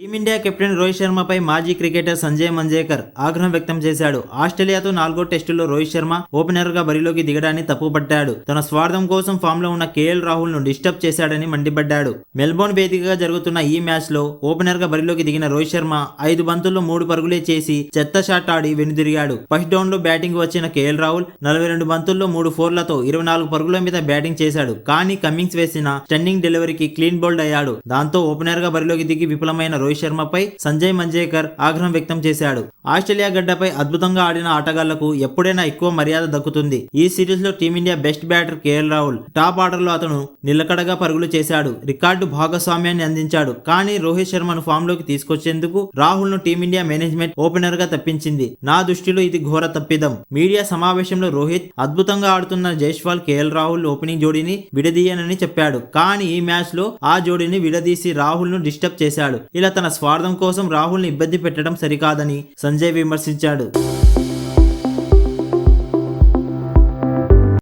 Team India captain Rohit శర్మపై మాజీ cricketer Sanjay Manjrekar ఆగ్రహం వ్యక్తం చేశాడు. ఆస్ట్రేలియాతో నాలుగో టెస్టులో రోహిత్ శర్మ ఓపెనర్గా బరిలోకి దిగడాన్ని తప్పుపట్టాడు. తన స్వార్థం కోసం ఫామ్లో ఉన్న కేఎల్ రాహుల్ను డిస్టర్బ్ చేశాడని మండిపడ్డాడు. మెల్బోర్న్ వేదికగా జరుగుతున్న ఈ మ్యాచ్లో ఓపెనర్గా బరిలోకి దిగిన రోహిత్ శర్మ ఐదు బంతుల్లో మూడు పరుగులే చేసి చెత్త షాట్ ఆడి వెనుదిరిగాడు. ఫస్ట్ డౌన్లో బ్యాటింగ్ వచ్చిన కేఎల్ రాహుల్ నలభై రెండు బంతుల్లో మూడు ఫోర్లతో ఇరవై నాలుగు పరుగుల మీద బ్యాటింగ్ చేశాడు. కానీ కమింగ్స్ వేసిన స్టన్నింగ్ డెలివరీకి క్లీన్ బౌల్డ్ అయ్యాడు. దాంతో ఓపెనర్గా బరిలోకి దిగి విఫలమైన రోహిత్ శర్మపై సంజయ్ మంజేకర్ ఆగ్రహం వ్యక్తం చేశాడు. ఆస్ట్రేలియా గడ్డపై అద్భుతంగా ఆడిన ఆటగాళ్ళకు ఎప్పుడైనా ఎక్కువ మర్యాద దక్కుతుంది. ఈ సిరీస్లో team India best batter KL Rahul top ఆర్డర్లో అతను నిలకడగా పరుగులు చేశాడు. రికార్డు భాగస్వామ్యాన్ని అందించాడు. కానీ రోహిత్ శర్మను ఫామ్లోకి తీసుకొచ్చేందుకు రాహుల్ను టీమిండియా మేనేజ్మెంట్ ఓపెనర్గా తప్పించింది. నా దృష్టిలో ఇది ఘోర తప్పిదం. మీడియా సమావేశంలో రోహిత్ అద్భుతంగా ఆడుతున్న జైస్వాల్ కేఎల్ రాహుల్ ఓపెనింగ్ జోడీని విడదీయనని చెప్పాడు. కానీ ఈ మ్యాచ్లో ఆ జోడీని విడదీసి రాహుల్ను డిస్టర్బ్ చేశాడు. ఇలా తన స్వార్థం కోసం రాహుల్ని ఇబ్బంది పెట్టడం సరికాదని సంజయ్ విమర్శించాడు.